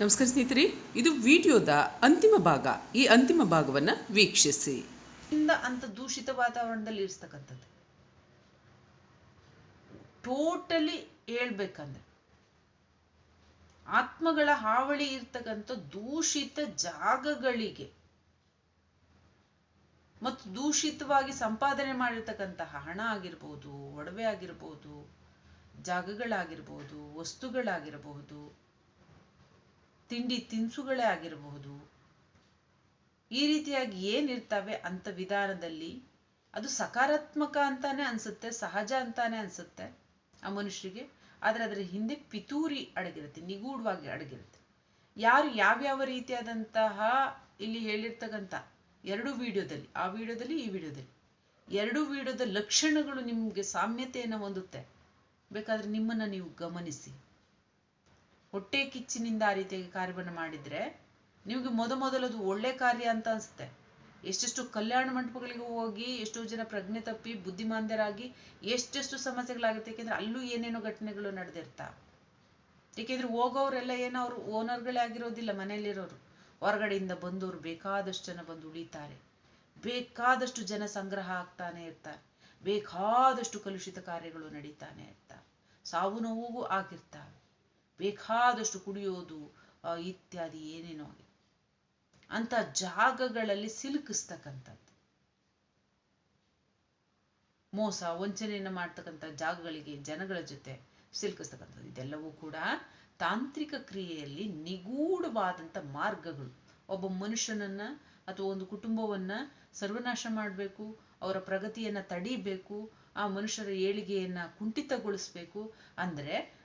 ನಮಸ್ಕಾರ ಸ್ನೇಹಿತರೆ, ಇದು ವಿಡಿಯೋದ ಅಂತಿಮ ಭಾಗ. ಈ ಅಂತಿಮ ಭಾಗವನ್ನು ವೀಕ್ಷಿಸಿ. ಅಂತ ದೂಷಿತ ವಾತಾವರಣದಲ್ಲಿ ಇರಿಸ್ತಕ್ಕಂಥದ್ದು ಟೋಟಲಿ ಹೇಳ್ಬೇಕಂದ್ರೆ, ಆತ್ಮಗಳ ಹಾವಳಿ ಇರ್ತಕ್ಕಂಥ ದೂಷಿತ ಜಾಗಗಳಿಗೆ ಮತ್ತು ದೂಷಿತವಾಗಿ ಸಂಪಾದನೆ ಮಾಡಿರ್ತಕ್ಕಂತಹ ಹಣ ಆಗಿರ್ಬೋದು, ಒಡವೆ ಆಗಿರ್ಬೋದು, ಜಾಗಗಳಾಗಿರ್ಬೋದು ವಸ್ತುಗಳಾಗಿರಬಹುದು ತಿಂಡಿ ತಿನಿಸುಗಳೇ ಆಗಿರಬಹುದು. ಈ ರೀತಿಯಾಗಿ ಏನಿರ್ತವೆ ಅಂತ ವಿಧಾನದಲ್ಲಿ ಅದು ಸಕಾರಾತ್ಮಕ ಅಂತಾನೆ ಅನ್ಸುತ್ತೆ, ಸಹಜ ಅಂತಾನೆ ಅನ್ಸುತ್ತೆ ಆ ಮನುಷ್ಯರಿಗೆ. ಆದ್ರೆ ಅದರ ಹಿಂದೆ ಪಿತೂರಿ ಅಡಗಿರುತ್ತೆ, ನಿಗೂಢವಾಗಿ ಅಡಗಿರುತ್ತೆ. ಯಾರು ಯಾವ್ಯಾವ ರೀತಿಯಾದಂತಹ ಇಲ್ಲಿ ಹೇಳಿರ್ತಕ್ಕಂಥ ಎರಡು ವಿಡಿಯೋದಲ್ಲಿ, ಆ ವಿಡಿಯೋದಲ್ಲಿ, ಈ ವಿಡಿಯೋದಲ್ಲಿ ಎರಡು ವಿಡಿಯೋದ ಲಕ್ಷಣಗಳು ನಿಮಗೆ ಸಾಮ್ಯತೆಯನ್ನು ಹೊಂದುತ್ತೆ. ಬೇಕಾದ್ರೆ ನಿಮ್ಮನ್ನ ನೀವು ಗಮನಿಸಿ. ಹೊಟ್ಟೆ ಕಿಚ್ಚಿನಿಂದ ಆ ರೀತಿಯಾಗಿ ಕಾರ್ಯವನ್ನು ಮಾಡಿದ್ರೆ ನಿಮಗೆ ಮೊದ ಮೊದಲದು ಒಳ್ಳೆ ಕಾರ್ಯ ಅಂತ ಅನ್ಸುತ್ತೆ. ಎಷ್ಟೆಷ್ಟು ಕಲ್ಯಾಣ ಮಂಟಪಗಳಿಗೆ ಹೋಗಿ, ಎಷ್ಟೋ ಜನ ಪ್ರಜ್ಞೆ ತಪ್ಪಿ, ಬುದ್ಧಿಮಾಂದ್ಯರಾಗಿ ಎಷ್ಟೆಷ್ಟು ಸಮಸ್ಯೆಗಳಾಗುತ್ತೆ. ಯಾಕೆಂದ್ರೆ ಅಲ್ಲೂ ಏನೇನೋ ಘಟನೆಗಳು ನಡೆದಿರ್ತಾ. ಯಾಕೆಂದ್ರೆ ಹೋಗೋರೆಲ್ಲ ಏನೋ ಅವರು ಓನರ್ಗಳೇ ಆಗಿರೋದಿಲ್ಲ ಮನೆಯಲ್ಲಿರೋರು. ಹೊರಗಡೆಯಿಂದ ಬಂದವರು ಬೇಕಾದಷ್ಟು ಜನ ಬಂದು ಉಳಿತಾರೆ. ಬೇಕಾದಷ್ಟು ಜನ ಸಂಗ್ರಹ ಆಗ್ತಾನೆ ಇರ್ತಾರೆ. ಬೇಕಾದಷ್ಟು ಕಲುಷಿತ ಕಾರ್ಯಗಳು ನಡೀತಾನೆ ಇರ್ತಾವೆ ಸಾವು ನೋವುಗೂ ಆಗಿರ್ತಾವೆ ಬೇಕಾದಷ್ಟು ಕುಡಿಯೋದು ಇತ್ಯಾದಿ ಏನೇನೋ ಅಂತ ಜಾಗಗಳಲ್ಲಿ ಸಿಲುಕಿಸ್ತಕ್ಕಂಥದ್ದು. ಮೋಸ, ವಂಚನೆಯನ್ನು ಮಾಡ್ತಕ್ಕಂಥ ಜಾಗಗಳಿಗೆ ಜನಗಳ ಜೊತೆ ಸಿಲುಕಿಸ್ತಕ್ಕಂಥದ್ದು. ಇದೆಲ್ಲವೂ ಕೂಡ ತಾಂತ್ರಿಕ ಕ್ರಿಯೆಯಲ್ಲಿ ನಿಗೂಢವಾದಂಥ ಮಾರ್ಗಗಳು. ಒಬ್ಬ ಮನುಷ್ಯನನ್ನ ಅಥವಾ ಒಂದು ಕುಟುಂಬವನ್ನ ಸರ್ವನಾಶ ಮಾಡಬೇಕು, ಅವರ ಪ್ರಗತಿಯನ್ನ ತಡಿಬೇಕು, ಆ ಮನುಷ್ಯರ ಏಳಿಗೆಯನ್ನ ಕುಂಠಿತಗೊಳಿಸ್ಬೇಕು, ಅಂದ್ರೆ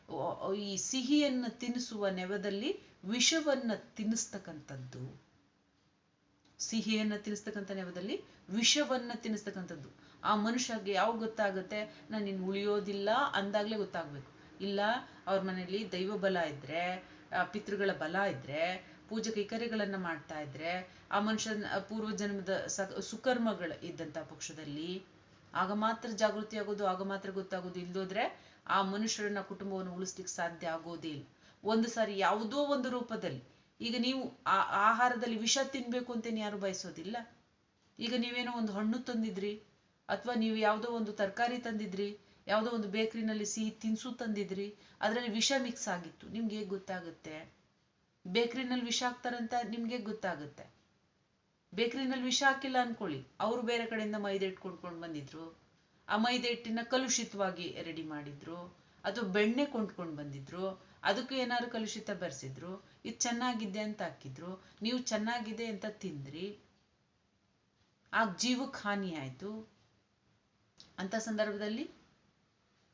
ಈ ಸಿಹಿಯನ್ನು ತಿನ್ನಿಸುವ ನೆವದಲ್ಲಿ ವಿಷವನ್ನ ತಿನ್ನಿಸ್ತಕ್ಕಂಥದ್ದು ಸಿಹಿಯನ್ನ ತಿನ್ನಿಸ್ತಕ್ಕಂಥ ನೆವದಲ್ಲಿ ವಿಷವನ್ನ ತಿನ್ನಿಸ್ತಕ್ಕಂಥದ್ದು ಆ ಮನುಷ್ಯಗೆ ಯಾವಾಗ ಗೊತ್ತಾಗುತ್ತೆ? ನಾನು ಇನ್ನು ಉಳಿಯೋದಿಲ್ಲ ಅಂದಾಗ್ಲೇ ಗೊತ್ತಾಗ್ಬೇಕು. ಇಲ್ಲ, ಅವ್ರ ಮನೆಯಲ್ಲಿ ದೈವ ಬಲ ಇದ್ರೆ ಪಿತೃಗಳ ಬಲ ಇದ್ರೆ, ಪೂಜೆ ಕೈಕರ್ಯಗಳನ್ನ ಮಾಡ್ತಾ ಇದ್ರೆ, ಆ ಮನುಷ್ಯನ ಪೂರ್ವ ಜನ್ಮದ ಸುಕರ್ಮಗಳು ಇದ್ದಂತ ಪಕ್ಷದಲ್ಲಿ, ಆಗ ಮಾತ್ರ ಜಾಗೃತಿ ಆಗೋದು ಆಗ ಮಾತ್ರ ಗೊತ್ತಾಗೋದು. ಇಲ್ದೋದ್ರೆ ಆ ಮನುಷ್ಯರನ್ನ ಕುಟುಂಬವನ್ನು ಉಳಿಸ್ಲಿಕ್ಕೆ ಸಾಧ್ಯ ಆಗೋದೇ ಇಲ್ಲ. ಒಂದು ಸಾರಿ ಯಾವುದೋ ಒಂದು ರೂಪದಲ್ಲಿ. ಈಗ ನೀವು ಆ ಆಹಾರದಲ್ಲಿ ವಿಷ ತಿನ್ಬೇಕು ಅಂತೇನು ಯಾರು ಬಯಸೋದಿಲ್ಲ. ಈಗ ನೀವೇನೋ ಒಂದು ಹಣ್ಣು ತಂದಿದ್ರಿ, ಅಥವಾ ನೀವು ಯಾವುದೋ ಒಂದು ತರಕಾರಿ ತಂದಿದ್ರಿ, ಯಾವುದೋ ಒಂದು ಬೇಕರಿನಲ್ಲಿ ಸಿಹಿ ತಿನ್ಸು ತಂದಿದ್ರಿ, ಅದರಲ್ಲಿ ವಿಷ ಮಿಕ್ಸ್ ಆಗಿತ್ತು. ನಿಮ್ಗೆ ಹೇಗ್ ಗೊತ್ತಾಗುತ್ತೆ? ಬೇಕರಿನಲ್ಲಿ ವಿಷ ಹಾಕ್ತಾರಂತ ನಿಮ್ಗೆ ಗೊತ್ತಾಗುತ್ತೆ? ಬೇಕರಿನಲ್ಲಿ ವಿಷ ಹಾಕಿಲ್ಲ ಅನ್ಕೊಳ್ಳಿ. ಅವರು ಬೇರೆ ಕಡೆಯಿಂದ ಮೈದೆ ಇಟ್ಕೊಂಡ್ಕೊಂಡು ಬಂದಿದ್ರು. ಆ ಮೈದೆ ಹಿಟ್ಟಿನ ಕಲುಷಿತವಾಗಿ ರೆಡಿ ಮಾಡಿದ್ರು. ಅಥವಾ ಬೆಣ್ಣೆ ಕೊಂಡ್ಕೊಂಡು ಬಂದಿದ್ರು. ಅದಕ್ಕೂ ಏನಾದ್ರು ಕಲುಷಿತ ಬರ್ಸಿದ್ರು. ಇದು ಚೆನ್ನಾಗಿದೆ ಅಂತ ಹಾಕಿದ್ರು. ನೀವು ಚೆನ್ನಾಗಿದೆ ಅಂತ ತಿಂದ್ರಿ. ಆ ಜೀವಕ್ಕೆ ಹಾನಿ ಆಯ್ತು. ಅಂತ ಸಂದರ್ಭದಲ್ಲಿ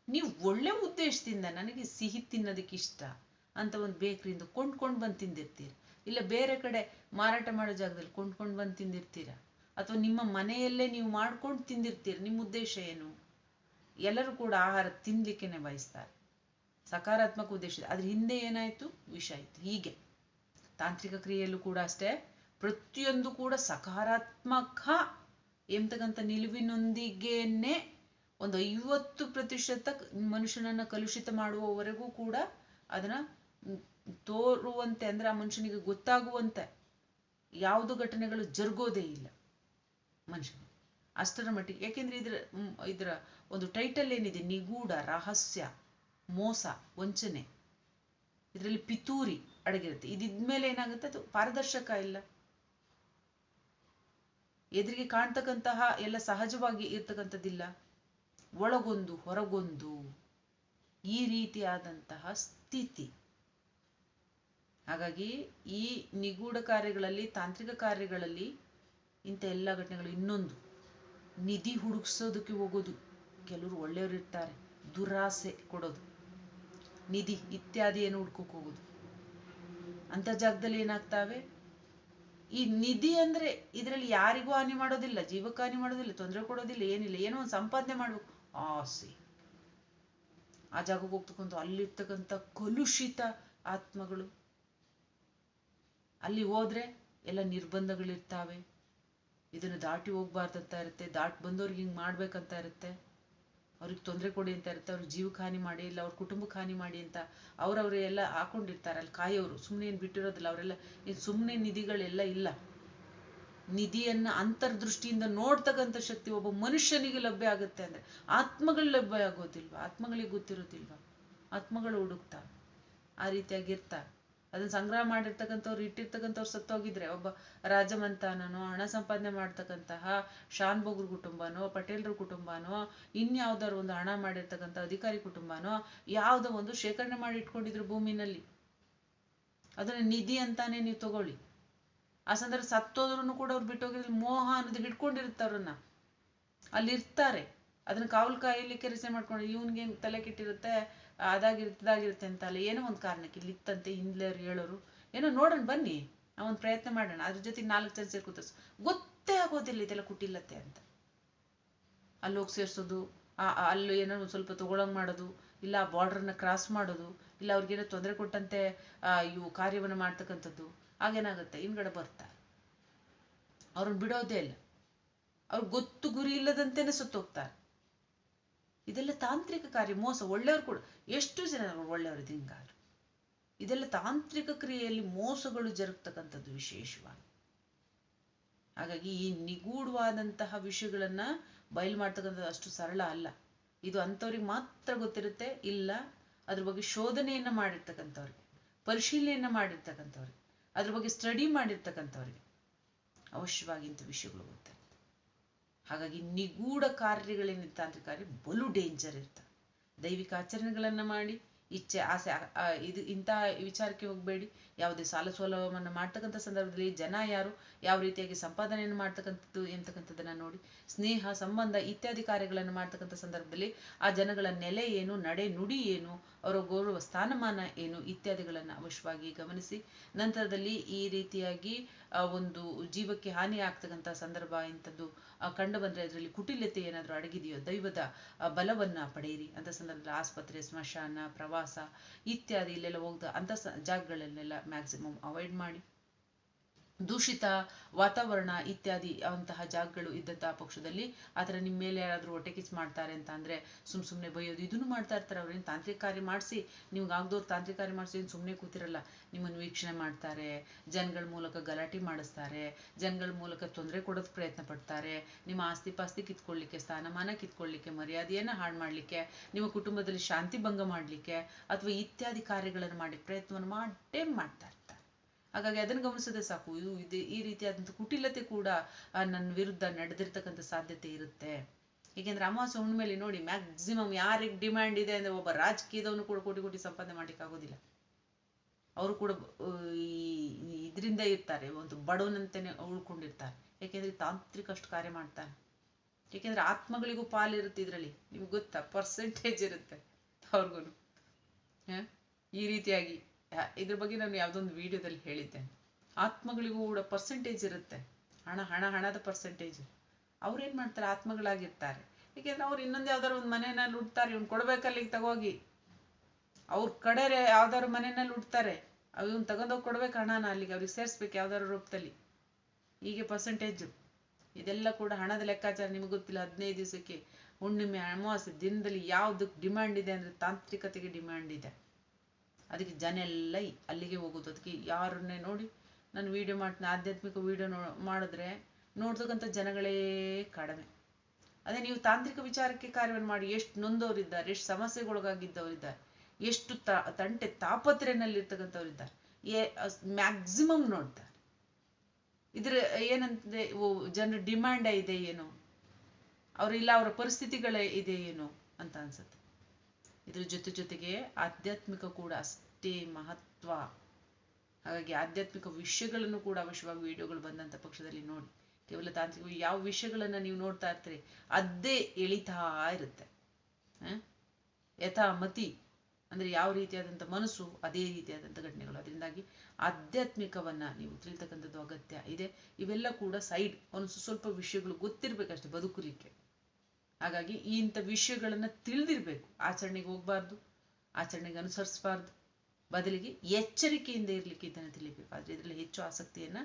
ನೀವು ಒಳ್ಳೆ ಉದ್ದೇಶದಿಂದ ನನಗೆ ಸಿಹಿ ತಿನ್ನೋದಕ್ಕೆ ಇಷ್ಟ ಅಂತ ಒಂದು ಬೇಕರಿಯಿಂದ ಕೊಂಡ್ಕೊಂಡು ಬಂದು ತಿಂದಿರ್ತೀರ. ಇಲ್ಲ ಬೇರೆ ಕಡೆ ಮಾರಾಟ ಮಾಡೋ ಜಾಗದಲ್ಲಿ ಕೊಂಡ್ಕೊಂಡು ಬಂದು ತಿಂದಿರ್ತೀರ. ಅಥವಾ ನಿಮ್ಮ ಮನೆಯಲ್ಲೇ ನೀವು ಮಾಡ್ಕೊಂಡು ತಿಂದಿರ್ತೀರಿ, ನಿಮ್ಮ ಉದ್ದೇಶ ಏನು? ಎಲ್ಲರೂ ಕೂಡ ಆಹಾರ ತಿನ್ಲಿಕ್ಕೆನೆ ಬಯಸ್ತಾರೆ. ಸಕಾರಾತ್ಮಕ ಉದ್ದೇಶ. ಅದ್ರ ಹಿಂದೆ ಏನಾಯ್ತು? ವಿಷ ಆಯ್ತು. ಹೀಗೆ. ತಾಂತ್ರಿಕ ಕ್ರಿಯೆಯಲ್ಲೂ ಕೂಡ ಅಷ್ಟೇ. ಪ್ರತಿಯೊಂದು ಕೂಡ ಸಕಾರಾತ್ಮಕ ಎಂಬತಕ್ಕಂಥ ನಿಲುವಿನೊಂದಿಗೇನೆ ಒಂದು ಐವತ್ತು ಪ್ರತಿಶತ ಮನುಷ್ಯನನ್ನ ಕಲುಷಿತ ಮಾಡುವವರೆಗೂ ಕೂಡ ಅದನ್ನ ತೋರುವಂತೆ ಅಂದ್ರೆ ಆ ಮನುಷ್ಯನಿಗೆ ಗೊತ್ತಾಗುವಂತೆ. ಯಾವುದು ಘಟನೆಗಳು ಜರುಗೋದೇ ಇಲ್ಲ. ಮನುಷ್ಯನಿಗೆ ಅಷ್ಟರ ಮಟ್ಟಿಗೆ ಯಾಕೆಂದ್ರೆ ಇದ್ರ ಇದ್ರ ಇದರ ಒಂದು ಟೈಟಲ್ ಏನಿದೆ? ನಿಗೂಢ, ರಹಸ್ಯ, ಮೋಸ, ವಂಚನೆ. ಇದರಲ್ಲಿ ಪಿತೂರಿ ಅಡಗಿರುತ್ತೆ. ಇದಿದ್ಮೇಲೆ ಏನಾಗುತ್ತೆ? ಅದು ಪಾರದರ್ಶಕ ಇಲ್ಲ. ಎದುರಿಗೆ ಕಾಣ್ತಕ್ಕಂತಹ ಎಲ್ಲ ಸಹಜವಾಗಿ ಇರ್ತಕ್ಕಂಥದ್ದಿಲ್ಲ. ಒಳಗೊಂದು, ಹೊರಗೊಂದು ಈ ರೀತಿಯಾದಂತಹ ಸ್ಥಿತಿ. ಹಾಗಾಗಿ ಈ ನಿಗೂಢ ಕಾರ್ಯಗಳಲ್ಲಿ, ತಾಂತ್ರಿಕ ಕಾರ್ಯಗಳಲ್ಲಿ ಇಂಥ ಎಲ್ಲ ಘಟನೆಗಳು, ಇನ್ನೊಂದು. ನಿಧಿ ಹುಡುಕ್ಸೋದಕ್ಕೆ ಹೋಗೋದು. ಕೆಲವರು ಒಳ್ಳೆಯವರು ಇರ್ತಾರೆ, ದುರಾಸೆ ಕೊಡೋದು. ನಿಧಿ ಏನು ಹುಡ್ಕೋಕ್ ಹೋಗೋದು. ಅಂತ ಜಾಗದಲ್ಲಿ ಏನಾಗ್ತಾವೆ? ಈ ನಿಧಿ ಅಂದ್ರೆ ಇದರಲ್ಲಿ ಯಾರಿಗೂ ಹಾನಿ ಮಾಡೋದಿಲ್ಲ, ಜೀವಕ್ಕೆ ಹಾನಿ ಮಾಡೋದಿಲ್ಲ, ತೊಂದರೆ ಕೊಡೋದಿಲ್ಲ, ಏನಿಲ್ಲ. ಏನೋ ಒಂದು ಸಂಪಾದನೆ ಮಾಡ್ಬೇಕು. ಆಸೆ. ಆ ಜಾಗಕ್ಕೆ ಹೋಗ್ತಕ್ಕಂಥ, ಅಲ್ಲಿರ್ತಕ್ಕಂಥ ಕಲುಷಿತ ಆತ್ಮಗಳು. ಅಲ್ಲಿ ಹೋದ್ರೆ ಎಲ್ಲ ನಿರ್ಬಂಧಗಳಿರ್ತಾವೆ. ಇದನ್ನು ದಾಟಿ ಹೋಗ್ಬಾರ್ದಂತ ಇರುತ್ತೆ, ದಾಟ್ ಬಂದವ್ರಿಗೆ ಹಿಂಗೆ ಮಾಡ್ಬೇಕಂತ ಇರುತ್ತೆ. ಅವ್ರಿಗೆ ತೊಂದರೆ ಕೊಡಿ ಅಂತ ಇರುತ್ತೆ, ಅವ್ರಿಗೆ ಜೀವಕ್ಕೆ ಹಾನಿ ಮಾಡಿ ಇಲ್ಲ, ಅವ್ರ ಕುಟುಂಬಕ್ಕೆ ಹಾನಿ ಮಾಡಿ ಅಂತ ಅವ್ರವ್ರೆ ಎಲ್ಲ ಹಾಕೊಂಡಿರ್ತಾರೆ, ಅಲ್ಲಿ ಕಾಯೋರು ಸುಮ್ಮನೆ ಏನು ಬಿಟ್ಟಿರೋದಿಲ್ಲ, ಅವರೆಲ್ಲ ಏನು ಸುಮ್ಮನೆ ನಿಧಿಗಳೆಲ್ಲ ಇಲ್ಲ. ನಿಧಿಯನ್ನು ಅಂತರ್ದೃಷ್ಟಿಯಿಂದ ನೋಡ್ತಕ್ಕಂಥ ಶಕ್ತಿ ಒಬ್ಬ ಮನುಷ್ಯನಿಗೆ ಲಭ್ಯ ಆಗುತ್ತೆ ಅಂದ್ರೆ ಆತ್ಮಗಳು ಲಭ್ಯ ಆಗೋದಿಲ್ವಾ? ಆತ್ಮಗಳಿಗೆ ಗೊತ್ತಿರೋದಿಲ್ವಾ? ಆತ್ಮಗಳು ಹುಡುಕ್ತಾ, ಆ ರೀತಿಯಾಗಿ ಇರ್ತಾರೆ ಅದನ್ನ ಸಂಗ್ರಹ ಮಾಡಿರ್ತಕ್ಕಂಥವ್ರು, ಇಟ್ಟಿರ್ತಕ್ಕಂಥವ್ರು ಸತ್ತೋಗಿದ್ರೆ, ಒಬ್ಬ ರಾಜಮಂತಾನನೋ, ಹಣ ಸಂಪಾದನೆ ಮಾಡ್ತಕ್ಕಂತಹ ಶಾನ್ ಕುಟುಂಬನೋ, ಪಟೇಲ್ರ ಕುಟುಂಬನೋ, ಇನ್ಯಾವ್ದಾದ್ರು ಒಂದು ಹಣ ಮಾಡಿರ್ತಕ್ಕಂಥ ಅಧಿಕಾರಿ ಕುಟುಂಬನೋ, ಯಾವ್ದೋ ಒಂದು ಶೇಖರಣೆ ಮಾಡಿ ಇಟ್ಕೊಂಡಿದ್ರು ಭೂಮಿನಲ್ಲಿ. ಅದನ್ನ ನಿಧಿ ಅಂತಾನೆ ನೀವು ತಗೊಳ್ಳಿ. ಆ ಸಂದರ್ಭ ಸತ್ತೋದ್ರೂ ಕೂಡ ಅವ್ರು ಬಿಟ್ಟೋಗಿದ್ರೆ ಮೋಹ ಅನ್ನೋದು ಅಲ್ಲಿ ಇರ್ತಾರೆ ಅದನ್ನ ಕಾವಲು ಕಾಯಲಿಕ್ಕೆ ಕೆಲಸ ಮಾಡ್ಕೊಂಡು ಇವನ್ಗೆ ತಲೆ ಕೆಟ್ಟಿರುತ್ತೆ ಅದಾಗಿರುತ್ತೆ ಇದಾಗಿರುತ್ತೆ ಅಂತ ಅಲ್ಲ ಏನೋ ಒಂದು ಕಾರಣಕ್ಕೆ ಇಲ್ಲಿ ಇತ್ತಂತೆ, ಹಿಂದ್ಲೆ ಹೇಳೋರು. ಏನೋ ನೋಡೋಣ ಬನ್ನಿ ಒಂದು ಪ್ರಯತ್ನ ಮಾಡೋಣ. ಅದ್ರ ಜೊತೆ ನಾಲ್ಕು ಜನ ಸೇರಿ ಗೊತ್ತೇ ಆಗೋದಿಲ್ಲ ಇದೆಲ್ಲ ಕುಟಿಲತ್ತೆ ಅಂತ. ಅಲ್ಲಿ ಹೋಗಿ ಸೇರಿಸೋದು, ಆ ಅಲ್ಲಿ ಏನೋ ಒಂದು ಸ್ವಲ್ಪ ತಗೊಳಂಗ್ ಮಾಡೋದು, ಇಲ್ಲ ಆ ಬಾರ್ಡರ್ನ ಕ್ರಾಸ್ ಮಾಡೋದು, ಇಲ್ಲ ಅವ್ರಿಗೇನೋ ತೊಂದರೆ ಕೊಟ್ಟಂತೆ ಇವು ಕಾರ್ಯವನ್ನು ಮಾಡ್ತಕ್ಕಂಥದ್ದು ಆಗೇನಾಗುತ್ತೆ ಹಿಂದ್ಗಡೆ ಬರ್ತಾ. ಅವ್ರನ್ನ ಬಿಡೋದೇ ಇಲ್ಲ. ಅವ್ರಿಗೆ ಗೊತ್ತು ಗುರಿ ಇಲ್ಲದಂತೆನೆ ಸುತ್ತೋಗ್ತಾರೆ. ಇದೆಲ್ಲ ತಾಂತ್ರಿಕ ಕಾರ್ಯ, ಮೋಸ, ಒಳ್ಳೆಯವರು ಕೂಡ. ಎಷ್ಟು ಜನ ಒಳ್ಳೆಯವರು ದಿಂಗಾರು ಇದೆಲ್ಲ ತಾಂತ್ರಿಕ ಕ್ರಿಯೆಯಲ್ಲಿ ಮೋಸಗಳು ಜರುಗ್ತಕ್ಕಂಥದ್ದು ವಿಶೇಷವಾಗಿ. ಹಾಗಾಗಿ ಈ ನಿಗೂಢವಾದಂತಹ ವಿಷಯಗಳನ್ನ ಬಯಲು ಮಾಡ್ತಕ್ಕಂಥದ್ದು ಅಷ್ಟು ಸರಳ ಅಲ್ಲ. ಇದು ಅಂಥವ್ರಿಗೆ ಮಾತ್ರ ಗೊತ್ತಿರುತ್ತೆ, ಇಲ್ಲ ಅದ್ರ ಬಗ್ಗೆ ಶೋಧನೆಯನ್ನ ಮಾಡಿರ್ತಕ್ಕಂಥವ್ರಿಗೆ, ಪರಿಶೀಲನೆಯನ್ನ ಮಾಡಿರ್ತಕ್ಕಂಥವ್ರಿಗೆ, ಅದ್ರ ಬಗ್ಗೆ ಸ್ಟಡಿ ಮಾಡಿರ್ತಕ್ಕಂಥವ್ರಿಗೆ ಅವಶ್ಯವಾಗಿ ಇಂಥ ವಿಷಯಗಳು ಗೊತ್ತಿರುತ್ತೆ ಹಾಗಾಗಿ ನಿಗೂಢ ಕಾರ್ಯಗಳೇನಿದೆ ಅಂತ ಕಾರ್ಯ ಬಲು ಡೇಂಜರ್ ಇರ್ತವೆ ದೈವಿಕ ಆಚರಣೆಗಳನ್ನು ಮಾಡಿ ಇಚ್ಛೆ, ಆಸೆ ಇದು ಇಂಥ ವಿಚಾರಕ್ಕೆ ಹೋಗಬೇಡಿ. ಯಾವುದೇ ಸಾಲ ಸೋಲವನ್ನು ಮಾಡ್ತಕ್ಕಂಥ ಸಂದರ್ಭದಲ್ಲಿ ಜನ ಯಾರು, ಯಾವ ರೀತಿಯಾಗಿ ಸಂಪಾದನೆಯನ್ನು ಮಾಡ್ತಕ್ಕಂಥದ್ದು ಎಂತಕ್ಕಂಥದ್ದನ್ನ ನೋಡಿ. ಸ್ನೇಹ, ಸಂಬಂಧ ಇತ್ಯಾದಿ ಕಾರ್ಯಗಳನ್ನು ಮಾಡ್ತಕ್ಕಂಥ ಸಂದರ್ಭದಲ್ಲಿ ಆ ಜನಗಳ ನೆಲೆ ಏನು, ನಡೆ ನುಡಿ ಏನು, ಅವರ ಗೌರವ ಸ್ಥಾನಮಾನ ಏನು ಇತ್ಯಾದಿಗಳನ್ನು ಅವಶ್ಯವಾಗಿ ಗಮನಿಸಿ. ನಂತರದಲ್ಲಿ ಈ ರೀತಿಯಾಗಿ ಒಂದು ಜೀವಕ್ಕೆ ಹಾನಿ ಆಗ್ತಕ್ಕಂಥ ಸಂದರ್ಭ ಇಂಥದ್ದು ಕಂಡು ಬಂದ್ರೆ ಅದರಲ್ಲಿ ಕುಟಿಲತೆ ಏನಾದರೂ ಅಡಗಿದೆಯೋ ದೈವದ ಬಲವನ್ನ ಪಡೆಯಿರಿ. ಅಂತ ಸಂದರ್ಭದಲ್ಲಿ ಆಸ್ಪತ್ರೆ, ಸ್ಮಶಾನ ಪ್ರವಾಸ ಇತ್ಯಾದಿ ಇಲ್ಲೆಲ್ಲ ಹೋಗ್ದ ಅಂತ ಜಾಗಗಳನ್ನೆಲ್ಲ ಮ್ಯಾಕ್ಸಿಮಮ್ ಅವಾಯ್ಡ್ ಮಾಡಿ. ದೂಷಿತ ವಾತಾವರಣ ಇತ್ಯಾದಿ ಅಂತಹ ಜಾಗಗಳು ಇದ್ದಂತಹ ಪಕ್ಷದಲ್ಲಿ ಆತರ ನಿಮ್ಮ ಮೇಲೆ ಯಾರಾದರೂ ಹೊಟ್ಟೆ ಕಿಚ್ಚು ಮಾಡ್ತಾರೆ ಅಂತ ಅಂದ್ರೆ ಸುಮ್ ಸುಮ್ನೆ ಬೈಯೋದು, ಇದನ್ನು ಮಾಡ್ತಾ ಇರ್ತಾರೆ ಅವ್ರೇನು ತಾಂತ್ರಿಕ ಕಾರ್ಯ ಮಾಡಿಸಿ, ನಿಮ್ಗೆ ಆಗದವ್ರು ತಾಂತ್ರಿಕ ಕಾರ್ಯ ಮಾಡಿಸಿ ಏನು ಸುಮ್ಮನೆ ಕೂತಿರಲ್ಲ. ನಿಮ್ಮನ್ನು ವೀಕ್ಷಣೆ ಮಾಡ್ತಾರೆ, ಜನಗಳ ಮೂಲಕ ಗಲಾಟೆ ಮಾಡಿಸ್ತಾರೆ, ಜನಗಳ ಮೂಲಕ ತೊಂದರೆ ಕೊಡೋದಕ್ಕೆ ಪ್ರಯತ್ನ ಪಡ್ತಾರೆ, ನಿಮ್ಮ ಆಸ್ತಿ ಪಾಸ್ತಿ ಕಿತ್ಕೊಳ್ಳಿಕ್ಕೆ ಸ್ಥಾನಮಾನ ಕಿತ್ಕೊಳ್ಳಿಕ್ಕೆ ಮರ್ಯಾದೆಯನ್ನ ಹಾಳು ಮಾಡ್ಲಿಕ್ಕೆ, ನಿಮ್ಮ ಕುಟುಂಬದಲ್ಲಿ ಶಾಂತಿ ಭಂಗ ಮಾಡ್ಲಿಕ್ಕೆ ಅಥವಾ ಇತ್ಯಾದಿ ಕಾರ್ಯಗಳನ್ನು ಮಾಡಿ ಪ್ರಯತ್ನವನ್ನು ಮಾಡೇ ಮಾಡ್ತಾ ಇರ್ತಾರೆ ಹಾಗಾಗಿ ಅದನ್ನು ಗಮನಿಸದೆ ಸಾಕು. ಇದು ಇದೆ, ಈ ರೀತಿಯಾದಂಥ ಕುಟಿಲತೆ ಕೂಡ ನನ್ನ ವಿರುದ್ಧ ನಡೆದಿರ್ತಕ್ಕಂಥ ಸಾಧ್ಯತೆ ಇರುತ್ತೆ. ಏಕೆಂದ್ರೆ ಅಮಾವಾಸ್ಯೆ ಹುಣ್ಣಿಮೆಲಿ ನೋಡಿ ಮ್ಯಾಕ್ಸಿಮಮ್ ಯಾರಿಗೆ ಡಿಮ್ಯಾಂಡ್ ಇದೆ ಅಂದ್ರೆ ಒಬ್ಬ ರಾಜಕೀಯದವನು ಕೂಡ ಕೋಟಿ ಕೋಟಿ ಸಂಪಾದನೆ ಮಾಡ್ಲಿಕ್ಕೆ ಆಗೋದಿಲ್ಲ. ಅವರು ಕೂಡ ಈ ಇದರಿಂದ ಇರ್ತಾರೆ, ಒಂದು ಬಡವನಂತೆನೆ ಉಳ್ಕೊಂಡಿರ್ತಾರೆ. ಏಕೆಂದ್ರೆ ತಾಂತ್ರಿಕ ಅಷ್ಟು ಕಾರ್ಯ ಮಾಡ್ತಾರೆ. ಏಕೆಂದ್ರೆ ಆತ್ಮಗಳಿಗೂ ಪಾಲಿರುತ್ತೆ ಇದರಲ್ಲಿ. ನಿಮ್ಗೆ ಗೊತ್ತಾ? ಪರ್ಸೆಂಟೇಜ್ ಇರುತ್ತೆ ಅವ್ರಿಗೂ ಈ ರೀತಿಯಾಗಿ. ಇದ್ರ ಬಗ್ಗೆ ನಾನು ಯಾವುದೊಂದು ವಿಡಿಯೋದಲ್ಲಿ ಹೇಳಿದ್ದೆ ಆತ್ಮಗಳಿಗೂ ಕೂಡ ಪರ್ಸೆಂಟೇಜ್ ಇರುತ್ತೆ. ಹಣ ಹಣ, ಹಣದ ಪರ್ಸೆಂಟೇಜ್ ಅವ್ರೇನ್ ಮಾಡ್ತಾರೆ? ಆತ್ಮಗಳಾಗಿರ್ತಾರೆ. ಏಕೆಂದ್ರೆ ಅವ್ರು ಇನ್ನೊಂದು ಯಾವ್ದಾದ್ರು ಒಂದು ಮನೆಯಲ್ಲಿ ಉಡ್ತಾರೆ ಇವ್ನು ಕೊಡ್ಬೇಕಲ್ಲಿಗೆ ತಗೋಗಿ. ಅವ್ರ ಕಡೆ ಯಾವ್ದಾದ್ರು ಮನೆಯಲ್ಲಿ ಉಡ್ತಾರೆ ಅವ್ನು ತಗೊಂಡೋಗಿ ಕೊಡ್ಬೇಕು ಹಣನ ಅಲ್ಲಿಗೆ, ಅವ್ರಿಗೆ ಸೇರಿಸ್ಬೇಕು ಯಾವ್ದಾದ್ರು ರೂಪದಲ್ಲಿ. ಹೀಗೆ ಪರ್ಸೆಂಟೇಜ್ ಇದೆಲ್ಲ ಕೂಡ ಹಣದ ಲೆಕ್ಕಾಚಾರ ನಿಮ್ಗೆ ಗೊತ್ತಿಲ್ಲ. ಹದಿನೈದು ದಿವಸಕ್ಕೆ ಹುಣ್ಣಿಮೆ, ಅಮಾವಾಸ್ಯೆ ದಿನದಲ್ಲಿ ಯಾವ್ದಕ್ಕೆ ಡಿಮ್ಯಾಂಡ್ ಇದೆ ಅಂದ್ರೆ ತಾಂತ್ರಿಕತೆಗೆ ಡಿಮ್ಯಾಂಡ್ ಇದೆ. ಅದಕ್ಕೆ ಜನ ಎಲ್ಲ ಅಲ್ಲಿಗೆ ಹೋಗೋದು. ಅದಕ್ಕೆ ಯಾರನ್ನೇ ನೋಡಿ ನಾನು ವಿಡಿಯೋ ಮಾಡ್ತೀನಿ. ಆಧ್ಯಾತ್ಮಿಕ ವಿಡಿಯೋ ನೋ, ಮಾಡಿದ್ರೆ ನೋಡ್ತಕ್ಕಂಥ ಜನಗಳೇ ಕಡಿಮೆ. ಅದೇ ನೀವು ತಾಂತ್ರಿಕ ವಿಚಾರಕ್ಕೆ ಕಾರ್ಯವನ್ನು ಮಾಡಿ ಎಷ್ಟು ನೊಂದವರಿದ್ದಾರೆ, ಎಷ್ಟು ಸಮಸ್ಯೆಗೊಳಗಾಗಿದ್ದವರಿದ್ದಾರೆ, ಎಷ್ಟು ತ, ತಂಟೆ ತಾಪತ್ರೆಯಲ್ಲಿರ್ತಕ್ಕಂಥವ್ರಿದ್ದಾರೆ ಏ ಮ್ಯಾಕ್ಸಿಮಮ್ ನೋಡ್ತಾರೆ. ಇದ್ರ ಏನಂತಂದ್ರೆ ಜನರ ಡಿಮ್ಯಾಂಡ್ ಇದೆ ಏನು? ಅವ್ರಿಲ್ಲ, ಅವರ ಪರಿಸ್ಥಿತಿಗಳೇ ಇದೆ ಏನು ಅಂತ ಅನ್ಸುತ್ತೆ. ಇದ್ರ ಜೊತೆ ಜೊತೆಗೆ ಆಧ್ಯಾತ್ಮಿಕ ಕೂಡ ಅಷ್ಟೇ ಮಹತ್ವ. ಹಾಗಾಗಿ ಆಧ್ಯಾತ್ಮಿಕ ವಿಷಯಗಳನ್ನು ಕೂಡ ಅವಶ್ಯವಾಗಿ ವಿಡಿಯೋಗಳು ಬಂದಂತ ಪಕ್ಷದಲ್ಲಿ ನೋಡಿ. ಕೇವಲ ತಾಂತ್ರಿಕ ಯಾವ ವಿಷಯಗಳನ್ನು ನೀವು ನೋಡ್ತಾ ಇರ್ತೀರಿ ಅದೇ ಎಳಿತಾ ಇರುತ್ತೆ. ಯಥಾಮತಿ ಯಥಾ ಮತಿ ಅಂದ್ರೆ ಯಾವ ರೀತಿಯಾದಂಥ ಮನಸ್ಸು, ಅದೇ ರೀತಿಯಾದಂಥ ಘಟನೆಗಳು. ಅದರಿಂದಾಗಿ ಆಧ್ಯಾತ್ಮಿಕವನ್ನ ನೀವು ತಿಳಿತಕ್ಕಂಥದ್ದು ಅಗತ್ಯ ಇದೆ. ಇವೆಲ್ಲ ಕೂಡ ಸೈಡ್, ಒಂದು ಸ್ವಲ್ಪ ವಿಷಯಗಳು ಗೊತ್ತಿರ್ಬೇಕಷ್ಟೇ ಬದುಕಲಿಕ್ಕೆ ಹಾಗಾಗಿ ಈ ಇಂಥ ವಿಷಯಗಳನ್ನ ತಿಳಿದಿರ್ಬೇಕು. ಆಚರಣೆಗೆ ಹೋಗ್ಬಾರ್ದು, ಆಚರಣೆಗೆ ಅನುಸರಿಸಬಾರ್ದು. ಬದಲಿಗೆ ಎಚ್ಚರಿಕೆಯಿಂದ ಇರ್ಲಿಕ್ಕೆ ಇದನ್ನು ತಿಳಿಬೇಕು. ಆದ್ರೆ ಇದರಲ್ಲಿ ಹೆಚ್ಚು ಆಸಕ್ತಿಯನ್ನ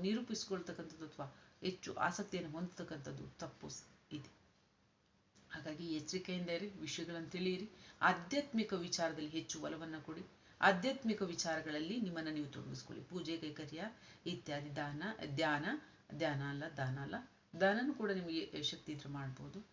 ನಿರೂಪಿಸ್ಕೊಳ್ತಕ್ಕಂಥದ್ದು ಅಥವಾ ಹೆಚ್ಚು ಆಸಕ್ತಿಯನ್ನು ಹೊಂದತಕ್ಕಂಥದ್ದು ತಪ್ಪು ಇದೆ. ಹಾಗಾಗಿ ಎಚ್ಚರಿಕೆಯಿಂದ ಇರಿ, ವಿಷಯಗಳನ್ನು ತಿಳಿಯಿರಿ. ಆಧ್ಯಾತ್ಮಿಕ ವಿಚಾರದಲ್ಲಿ ಹೆಚ್ಚು ಒಲವನ್ನು ಕೊಡಿ. ಆಧ್ಯಾತ್ಮಿಕ ವಿಚಾರಗಳಲ್ಲಿ ನಿಮ್ಮನ್ನು ನೀವು ತೊಡಗಿಸ್ಕೊಳ್ಳಿ. ಪೂಜೆ, ಕೈಕರ್ಯ ಇತ್ಯಾದಿ ದಾನ, ಧ್ಯಾನ ಧ್ಯಾನ ಅಲ್ಲ, ದಾನ ಅಲ್ಲ. ದಾನನೂ ಕೂಡ ನಿಮಗೆ ಶಕ್ತಿ ಇದ್ರೆ ಮಾಡ್ಬೋದು.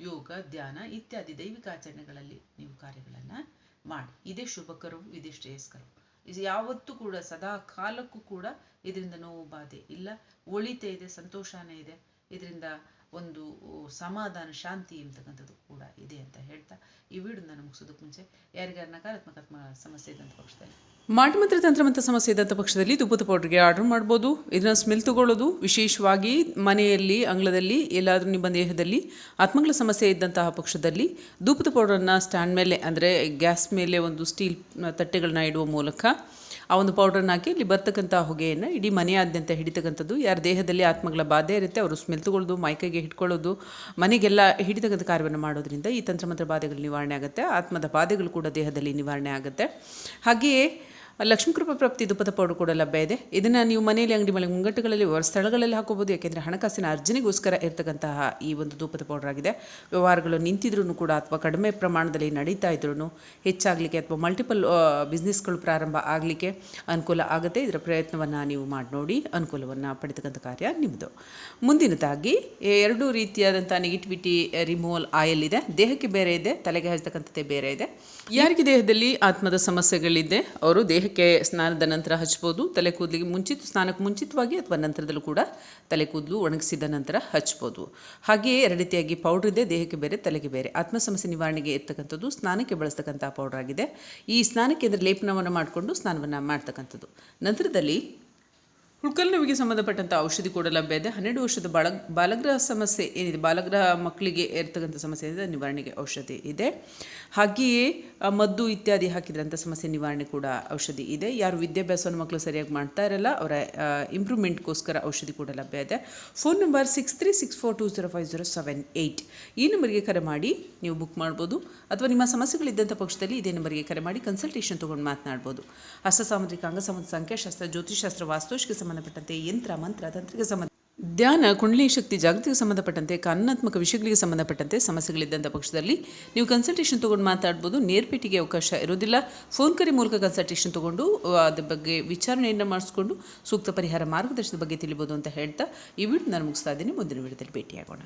ಯೋಗ, ಧ್ಯಾನ ಇತ್ಯಾದಿ ದೈವಿಕ ಆಚರಣೆಗಳಲ್ಲಿ ನೀವು ಕಾರ್ಯಗಳನ್ನು ಮಾಡಿ. ಇದೇ ಶುಭಕರವು, ಇದೇ ಶ್ರೇಯಸ್ಕರವು. ಇದು ಯಾವತ್ತೂ ಕೂಡ ಸದಾ ಕಾಲಕ್ಕೂ ಕೂಡ ಇದರಿಂದ ನೋವು ಬಾಧೆ ಇಲ್ಲ. ಒಳಿತೆ ಇದೆ, ಸಂತೋಷನೇ ಇದೆ. ಇದರಿಂದ ಒಂದು ಸಮಾಧಾನ, ಶಾಂತಿ ಅಂತಕ್ಕಂಥದ್ದು ಕೂಡ ಇದೆ ಅಂತ ಹೇಳ್ತಾ ಈ ವಿಡಿಯೋನ ಮುಗಿಸೋದಕ್ಕೆ ಮುಂಚೆ ಯಾರಿಗಾರ ನಕಾರಾತ್ಮಕ ಸಮಸ್ಯೆ ಇದ್ದಂಥ ಪಕ್ಷದಲ್ಲಿ. ಮಾಟಮಂತ್ರ ತಂತ್ರಮಂತ್ರ ಸಮಸ್ಯೆ ಇದ್ದಂಥ ಪಕ್ಷದಲ್ಲಿ ತುಪ್ಪದ ಪೌಡ್ರಿಗೆ ಆರ್ಡರ್ ಮಾಡ್ಬೋದು. ಇದನ್ನು ಸ್ಮೆಲ್ ತಗೊಳ್ಳೋದು, ವಿಶೇಷವಾಗಿ ಮನೆಯಲ್ಲಿ, ಅಂಗಳದಲ್ಲಿ, ಎಲ್ಲಾದರೂ ನಿಮ್ಮ ದೇಹದಲ್ಲಿ ಆತ್ಮಗಳ ಸಮಸ್ಯೆ ಇದ್ದಂತಹ ಪಕ್ಷದಲ್ಲಿ ಧೂಪದ ಪೌಡರನ್ನು ಸ್ಟ್ಯಾಂಡ್ ಮೇಲೆ ಅಂದರೆ ಗ್ಯಾಸ್ ಮೇಲೆ ಒಂದು ಸ್ಟೀಲ್ ತಟ್ಟೆಗಳನ್ನ ಇಡುವ ಮೂಲಕ ಆ ಒಂದು ಪೌಡ್ರನ್ನ ಹಾಕಿ ಇಲ್ಲಿ ಬರ್ತಕ್ಕಂಥ ಹೊಗೆಯನ್ನು ಇಡೀ ಮನೆಯಾದ್ಯಂತ ಹಿಡಿತಕ್ಕಂಥದ್ದು. ಯಾರ ದೇಹದಲ್ಲಿ ಆತ್ಮಗಳ ಬಾಧೆ ಇರುತ್ತೆ, ಅವರು ಸ್ಮೆಲ್ ತಗೊಳ್ಳೋದು ಮೈಕೈಗೆ ಹಿಡ್ಕೊಳ್ಳೋದು, ಮನೆಗೆಲ್ಲ ಹಿಡಿತಕ್ಕಂಥ ಕಾರ್ಯವನ್ನು ಮಾಡೋದ್ರಿಂದ ಈ ತಂತ್ರಮಂತ್ರ ಬಾಧೆಗಳು ನಿವಾರಣೆ ಆಗುತ್ತೆ. ಆತ್ಮದ ಬಾಧೆಗಳು ಕೂಡ ದೇಹದಲ್ಲಿ ನಿವಾರಣೆ ಆಗುತ್ತೆ. ಹಾಗೆಯೇ ಲಕ್ಷ್ಮೀ ಕೃಪಾ ಪ್ರಾಪ್ತಿ ಧೂಪದ ಪೌಡರ್ ಕೂಡ ಲಭ್ಯ ಇದೆ. ಇದನ್ನು ನೀವು ಮನೆಯಲ್ಲಿ, ಅಂಗಡಿ ಮನೆ ಮುಂಗಟ್ಟುಗಳಲ್ಲಿ ಸ್ಥಳಗಳಲ್ಲಿ ಹಾಕೋಬೋದು ಯಾಕೆಂದರೆ ಹಣಕಾಸಿನ ಅರ್ಜನೆಗೋಸ್ಕರ ಇರತಕ್ಕಂತಹ ಈ ಒಂದು ಧೂಪದ ಪೌಡರ್ ಆಗಿದೆ ವ್ಯವಹಾರಗಳು ನಿಂತಿದ್ರೂ ಕೂಡ ಅಥವಾ ಕಡಿಮೆ ಪ್ರಮಾಣದಲ್ಲಿ ನಡೀತಾ ಇದ್ರೂ ಹೆಚ್ಚಾಗಲಿಕ್ಕೆ ಅಥವಾ ಮಲ್ಟಿಪಲ್ ಬಿಸ್ನೆಸ್ಗಳು ಪ್ರಾರಂಭ ಆಗಲಿಕ್ಕೆ ಅನುಕೂಲ ಆಗುತ್ತೆ. ಇದರ ಪ್ರಯತ್ನವನ್ನು ನೀವು ಮಾಡಿ ನೋಡಿ, ಅನುಕೂಲವನ್ನು ಪಡೆತಕ್ಕಂಥ ಕಾರ್ಯ ನಿಮ್ಮದು ಮುಂದಿನದಾಗಿ, ಎರಡು ರೀತಿಯಾದಂಥ ನೆಗೆಟಿವಿಟಿ ರಿಮೂವಲ್ ಆಯಿಲ್ ಇದೆ. ದೇಹಕ್ಕೆ ಬೇರೆ ಇದೆ, ತಲೆಗೆ ಹಚ್ಚತಕ್ಕಂಥದ್ದೇ ಬೇರೆ ಇದೆ. ಯಾರಿಗೆ ದೇಹದಲ್ಲಿ ಆತ್ಮದ ಸಮಸ್ಯೆಗಳಿದೆ? ಅವರು ದೇಹಕ್ಕೆ ಸ್ನಾನದ ನಂತರ ಹಚ್ಬೋದು ತಲೆ ಕೂದಲಿಗೆ ಮುಂಚಿತ, ಸ್ನಾನಕ್ಕೆ ಮುಂಚಿತವಾಗಿ ಅಥವಾ ನಂತರದಲ್ಲೂ ಕೂಡ ತಲೆ ಕೂದಲು ಒಣಗಿಸಿದ ನಂತರ ಹಚ್ಬೋದು. ಹಾಗೆಯೇ ಎರಡು ರೀತಿಯಾಗಿ ಪೌಡ್ರ್ ಇದೆ, ದೇಹಕ್ಕೆ ಬೇರೆ, ತಲೆಗೆ ಬೇರೆ. ಆತ್ಮ ಸಮಸ್ಯೆ ನಿವಾರಣೆಗೆ ಇರ್ತಕ್ಕಂಥದ್ದು ಸ್ನಾನಕ್ಕೆ ಬಳಸ್ತಕ್ಕಂಥ ಪೌಡರ್ ಆಗಿದೆ. ಈ ಸ್ನಾನಕ್ಕೆ ಅಂದರೆ ಲೇಪನವನ್ನು ಮಾಡಿಕೊಂಡು ಸ್ನಾನವನ್ನು ಮಾಡ್ತಕ್ಕಂಥದ್ದು. ನಂತರದಲ್ಲಿ ಹುಳ್ಕಲ್ ನೋವಿಗೆ ಸಂಬಂಧಪಟ್ಟಂಥ ಔಷಧಿ ಕೂಡ ಲಭ್ಯ ಇದೆ. ಹನ್ನೆರಡು ವರ್ಷದ ಬಾಲ ಬಾಲಗ್ರಹ ಸಮಸ್ಯೆ ಏನಿದೆ? ಬಾಲಗ್ರಹ ಮಕ್ಕಳಿಗೆ ಇರ್ತಕ್ಕಂಥ ಸಮಸ್ಯೆ ಏನಿದೆ? ನಿವಾರಣೆಗೆ ಔಷಧಿ ಇದೆ. ಹಾಗೆಯೇ ಮದ್ದು ಇತ್ಯಾದಿ ಹಾಕಿದ್ರಂಥ ಸಮಸ್ಯೆ ನಿವಾರಣೆ ಕೂಡ ಔಷಧಿ ಇದೆ. ಯಾರು ವಿದ್ಯಾಭ್ಯಾಸವನ್ನು ಮಕ್ಕಳು ಸರಿಯಾಗಿ ಮಾಡ್ತಾ ಇರಲ್ಲ, ಅವರ ಇಂಪ್ರೂವ್ಮೆಂಟ್ಗೋಸ್ಕರ ಔಷಧಿ ಕೂಡ ಲಭ್ಯ ಇದೆ. Phone number six three six four two zero five zero seven eight ಈ ನಂಬರ್ಗೆ ಕರೆ ಮಾಡಿ ನೀವು ಬುಕ್ ಮಾಡ್ಬೋದು. ಅಥವಾ ನಿಮ್ಮ ಸಮಸ್ಯೆಗಳಿದ್ದಂಥ ಪಕ್ಷದಲ್ಲಿ ಇದೇ ನಂಬರ್ಗೆ ಕರೆ ಮಾಡಿ ಕನ್ಸಲ್ಟೇಷನ್ ತೊಗೊಂಡು ಮಾತನಾಡ್ಬೋದು. ಹಸ್ತ ಸಾಮುದ್ರಿಕ ಅಂಗಸಂಬಂಧ, ಸಂಖ್ಯಾಶಾಸ್ತ್ರ ಜ್ಯೋತಿಷಾಸ್ತ್ರ ವಾಸ್ತುಶಿಗೆ ಸಂಬಂಧಪಟ್ಟಂತೆ ಯಂತ್ರ, ಮಂತ್ರ ತಂತ್ರಿಗೆ ಸಂಬಂಧ ಧ್ಯಾನ, ಕುಂಡಲಿ ಶಕ್ತಿ ಜಾಗೃತಿಗೆ ಸಂಬಂಧಪಟ್ಟಂತೆ, ಕಾನೂನಾತ್ಮಕ ವಿಷಯಗಳಿಗೆ ಸಂಬಂಧಪಟ್ಟಂತೆ ಸಮಸ್ಯೆಗಳಿದ್ದಂಥ ಪಕ್ಷದಲ್ಲಿ ನೀವು ಕನ್ಸಲ್ಟೇಷನ್ ತೊಗೊಂಡು ಮಾತಾಡ್ಬೋದು. ನೇರ್ಪೇಟಿಗೆ ಅವಕಾಶ ಇರೋದಿಲ್ಲ ಫೋನ್ ಕರೆ ಮೂಲಕ ಕನ್ಸಲ್ಟೇಷನ್ ತೊಗೊಂಡು ಅದ್ರ ಬಗ್ಗೆ ವಿಚಾರಣೆಯನ್ನು ಮಾಡಿಸ್ಕೊಂಡು ಸೂಕ್ತ ಪರಿಹಾರ ಮಾರ್ಗದರ್ಶನದ ಬಗ್ಗೆ ತಿಳಿಬೋದು ಅಂತ ಹೇಳ್ತಾ ಈ ವಿಡಿಯೋ ನಾನು ಮುಗಿಸ್ತಾ ಇದ್ದೀನಿ. ಮುಂದಿನ ವಿಡಿಯೋದಲ್ಲಿ ಭೇಟಿಯಾಗೋಣ.